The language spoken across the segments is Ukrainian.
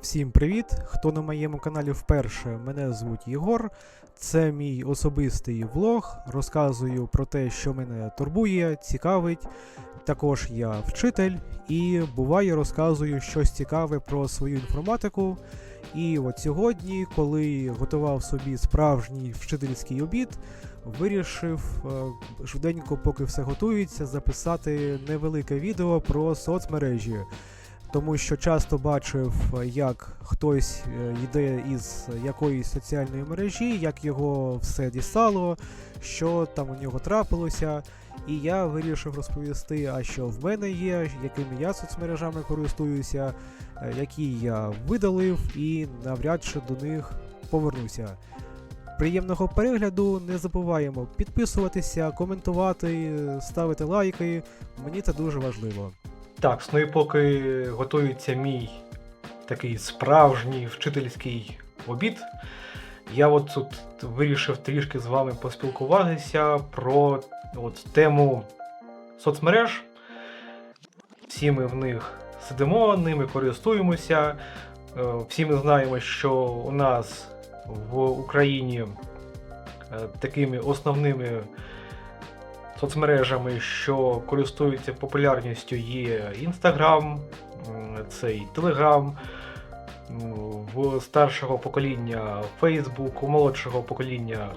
Всім привіт! Хто на моєму каналі вперше, мене звуть Єгор. Це мій особистий влог. Розказую про те, що мене турбує, цікавить. Також я вчитель і буває розказую щось цікаве про свою інформатику. І от сьогодні, коли готував собі справжній вчительський обід, вирішив е, швиденько, поки все готується, записати невелике відео про соцмережі тому що часто бачив, як хтось е, йде із якоїсь соціальної мережі, як його все дістало, що там у нього трапилося. І я вирішив розповісти, а що в мене є, якими я соцмережами користуюся, е, які я видалив, і навряд чи до них повернуся. Приємного перегляду, не забуваємо підписуватися, коментувати, ставити лайки. Мені це дуже важливо. Так, ну і поки готується мій такий справжній вчительський обід, я от тут вирішив трішки з вами поспілкуватися про от тему соцмереж. Всі ми в них сидимо, ними користуємося. Е, Всі ми знаємо, що у нас в Україні е, такими основними соцмережами, що користуються популярністю, є Instagram, цей Telegram, в старшого покоління Facebook, у молодшого покоління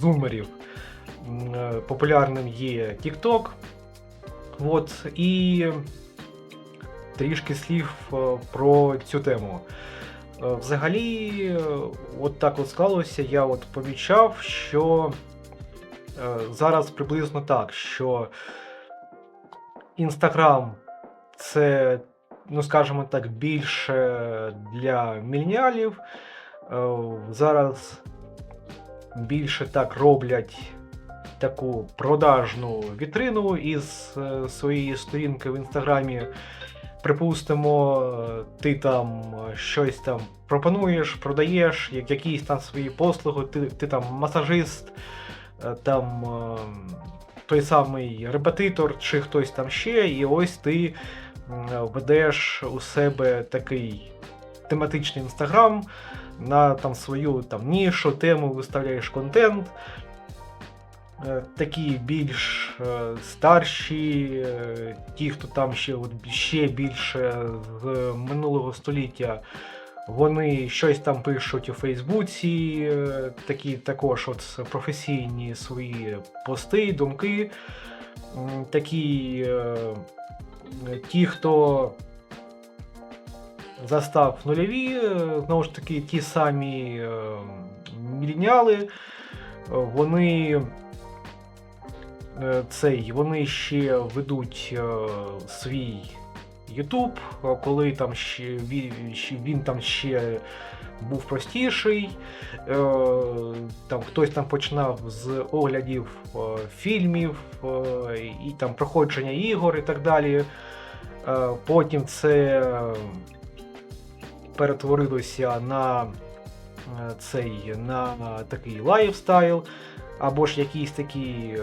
зумерів популярним є TikTok. От, і трішки слів е, про цю тему. Е, Взагалі, е, от так от склалося, я от помічав, що зараз приблизно так, що Інстаграм це, ну скажімо так, більше для мільніалів. Е, Зараз більше так роблять таку продажну вітрину із е, своєї сторінки в інстаграмі. Припустимо, е, ти там е, щось там пропонуєш, продаєш, як якісь там свої послуги, ти, ти там масажист, е, там е, той самий репетитор чи хтось там ще, і ось ти ведеш у себе такий тематичний інстаграм на там свою там нішу, тему виставляєш контент. Е, Такі більш е, старші, е, ті, хто там ще, ще більше з минулого століття, вони щось там пишуть у Фейсбуці, е, такі також от професійні свої пости, думки. Такі е, ті, хто застав нульові, е, знову ж таки, ті самі мілініали, е, вони цей, вони ще ведуть свій YouTube, коли там ще він, там ще був простіший. Е, Там хтось там починав з оглядів е, фільмів е, і там проходження ігор і так далі. Потім це перетворилося на цей на такий лайфстайл, або ж якісь такі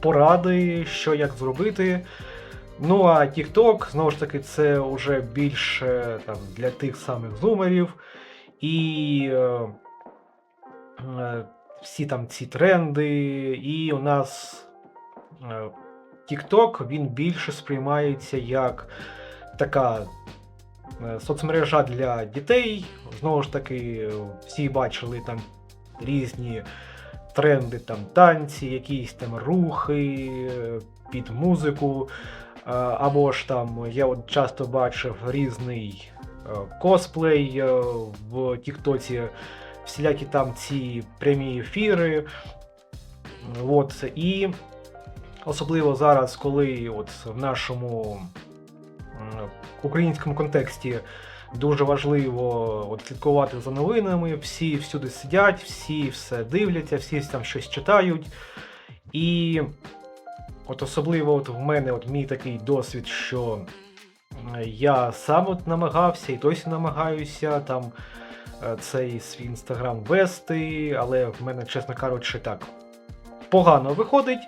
поради, що як зробити. Ну а TikTok, знову ж таки, це вже більше там, для тих самих зумерів. І е, е, всі там ці тренди, і у нас е, TikTok він більше сприймається як така е, соцмережа для дітей. Знову ж таки, всі бачили там різні тренди, там танці, якісь там рухи е, під музику. Або ж там я от часто бачив різний е, косплей е, в Тіктоці, всілякі там ці прямі ефіри. От, і особливо зараз, коли от в нашому українському контексті дуже важливо от, слідкувати за новинами, всі всюди сидять, всі все дивляться, всі там щось читають. І от особливо от в мене от мій такий досвід, що я сам от намагався і досі намагаюся там е, цей свій інстаграм вести, але в мене, чесно кажучи, так погано виходить.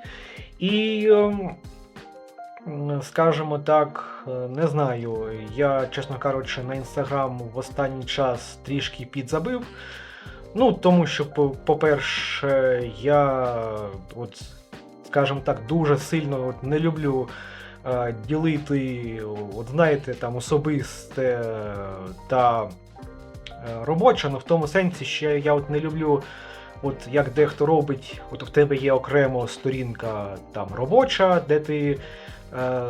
І ем, Скажімо так, е, не знаю. Я, чесно кажучи, на інстаграм в останній час трішки підзабив. Ну, тому що, по- по-перше, я, от, скажімо так, дуже сильно от, не люблю е, ділити, от знаєте, там особисте та е, робоче, ну в тому сенсі, що я от не люблю. От як дехто робить, от в тебе є окремо сторінка там робоча, де ти е,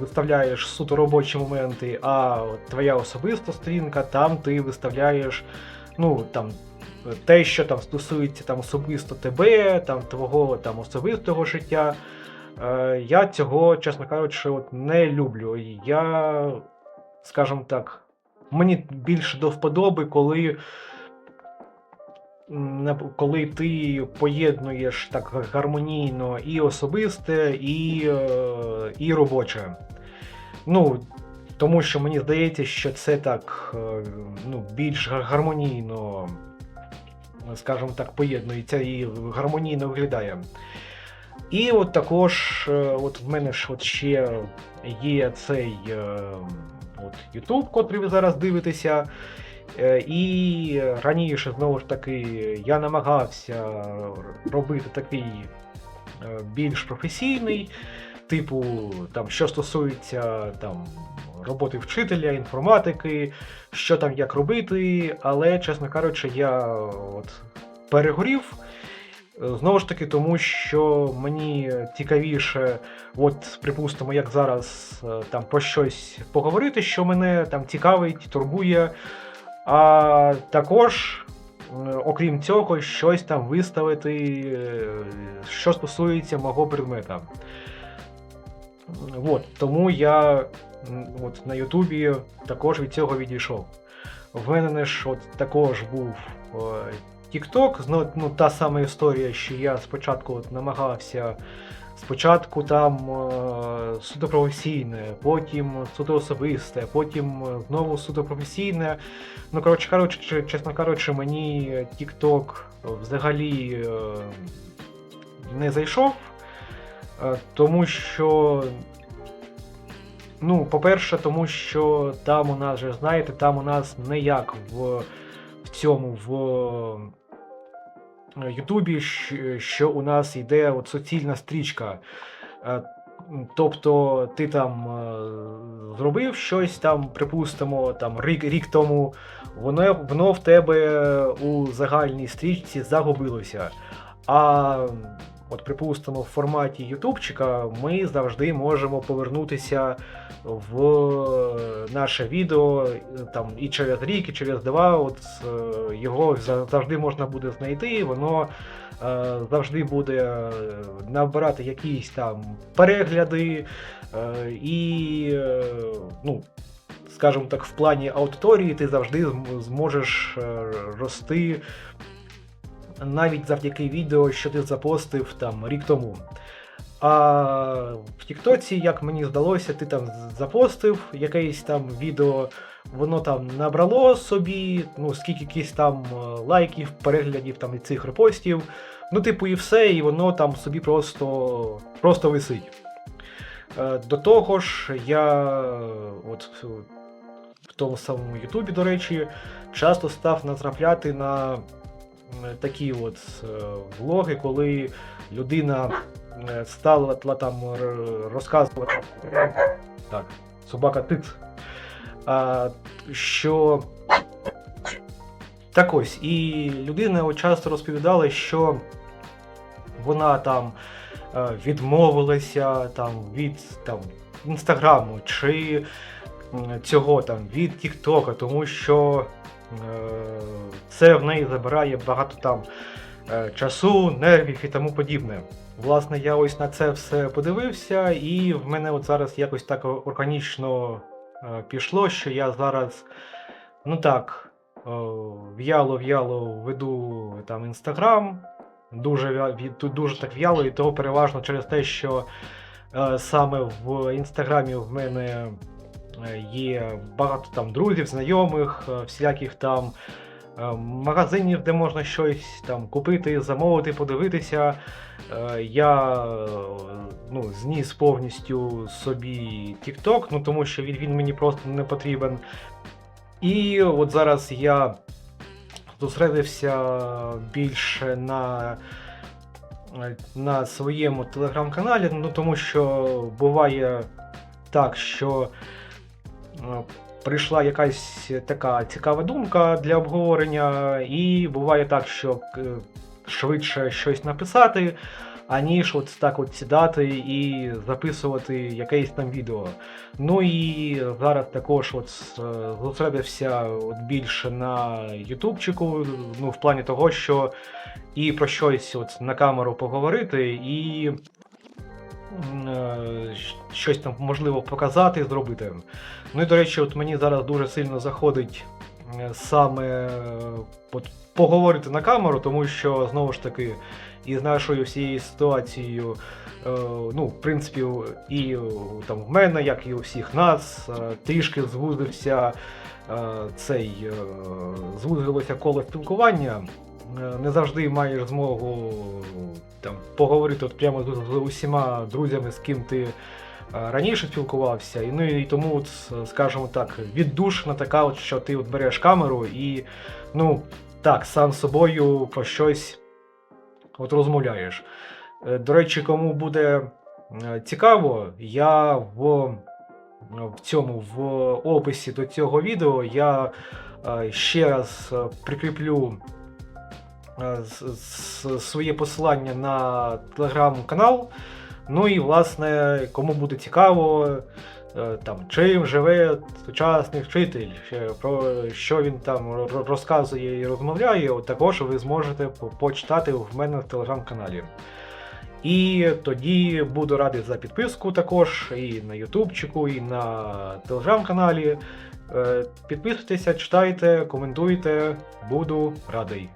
виставляєш суто робочі моменти, а от твоя особиста сторінка, там ти виставляєш ну, там, те, що там стосується там, особисто тебе, там, твого там, особистого життя. Е, я цього, чесно кажучи, от, не люблю. Я, скажімо так, мені більше до вподоби, коли. Коли ти поєднуєш так гармонійно і особисте, і, е, і робоче. Ну, тому що мені здається, що це так е, ну, більш гармонійно, скажімо так, поєднується і гармонійно виглядає. І от також, е, от в мене ж от ще є цей е, от YouTube, котрий ви зараз дивитеся. Е, І раніше, знову ж таки, я намагався робити такий більш професійний, типу, там, що стосується там, роботи вчителя, інформатики, що там як робити, але, чесно кажучи, я от, перегорів. Знову ж таки, тому що мені цікавіше, от, припустимо, як зараз е, там про щось поговорити, що мене там цікавить, турбує. А також, окрім цього, щось там виставити, е, що стосується мого предмета. От, тому я от, на Ютубі також від цього відійшов. В мене ж от також був е, TikTok, ну, та сама історія, що я спочатку от намагався. Спочатку там е, суто професійне, потім суто особисте, потім е, знову суто професійне. Ну, коротше кажучи, чесно кажучи, мені TikTok взагалі е, не зайшов, е, тому що. Ну, по-перше, тому що там у нас же, знаєте, там у нас не як в, в цьому в е, Ютубі, що у нас йде от суцільна стрічка. Е, Тобто ти там е, зробив щось там, припустимо, там рік, рік тому, воно, воно в тебе у загальній стрічці загубилося. А от, припустимо, в форматі Ютубчика ми завжди можемо повернутися в наше відео е, там і через рік, і через два. От е, його завжди можна буде знайти, воно е, завжди буде е, набирати якісь там перегляди е, і, е, ну, скажімо так, в плані аудиторії ти завжди зможеш рости навіть завдяки відео, що ти запостив там рік тому. А в Тіктоці, як мені здалося, ти там запостив якесь там відео, воно там набрало собі, ну, скільки якісь там е, лайків, переглядів там і цих репостів. Ну, типу, і все, і воно там собі просто, просто висить. Е, До того ж, я от в- тому самому Ютубі, до речі, часто став натрапляти на такі от е, влоги, коли людина е, стала там р- розказувати. Так, собака тиц. А, що. Так ось, і людина часто розповідала, що вона там е, відмовилася там, від там, інстаграму чи цього там від Тіктока, тому що е, це в неї забирає багато там е, часу, нервів і тому подібне. Власне, я ось на це все подивився, і в мене от зараз якось так органічно е, пішло, що я зараз, ну так, е, в'яло-в'яло веду там інстаграм, дуже, дуже так в'яло, і того переважно через те, що е, саме в інстаграмі в мене е, є багато там друзів, знайомих, е, всіляких там е, магазинів, де можна щось там купити, замовити, подивитися. Е, Я е, ну, зніс повністю собі TikTok, ну тому що він, він мені просто не потрібен. І от зараз я зосередився більше на, на своєму телеграм-каналі, ну тому що буває так, що е, прийшла якась така цікава думка для обговорення, і буває так, що е, швидше щось написати, аніж от так от сідати і записувати якесь там відео. Ну і зараз також от е, зосередився от більше на ютубчику, ну в плані того, що і про щось от на камеру поговорити, і е, щось там можливо показати, зробити. Ну і до речі, от мені зараз дуже сильно заходить е, саме е, от, поговорити на камеру, тому що знову ж таки, із нашою всією ситуацією, е, ну, в принципі, і е, там в мене, як і у всіх нас, е, трішки звузився е, цей е, звузилося коло спілкування. Е, Не завжди маєш змогу там поговорити от прямо з, усіма друзями, з ким ти е, раніше спілкувався. І, ну, і тому, скажімо так, віддушна така, от, що ти от береш камеру і, ну, так, сам собою про щось от розмовляєш. Е, До речі, кому буде цікаво, я в, в цьому в описі до цього відео я ще раз прикріплю своє посилання на телеграм-канал. Ну і, власне, кому буде цікаво, е, там, чим живе сучасний вчитель, про що він там розказує і розмовляє, також ви зможете почитати в мене в телеграм-каналі. І тоді буду радий за підписку також і на Ютубчику, і на телеграм-каналі. Е, Підписуйтеся, читайте, коментуйте, буду радий.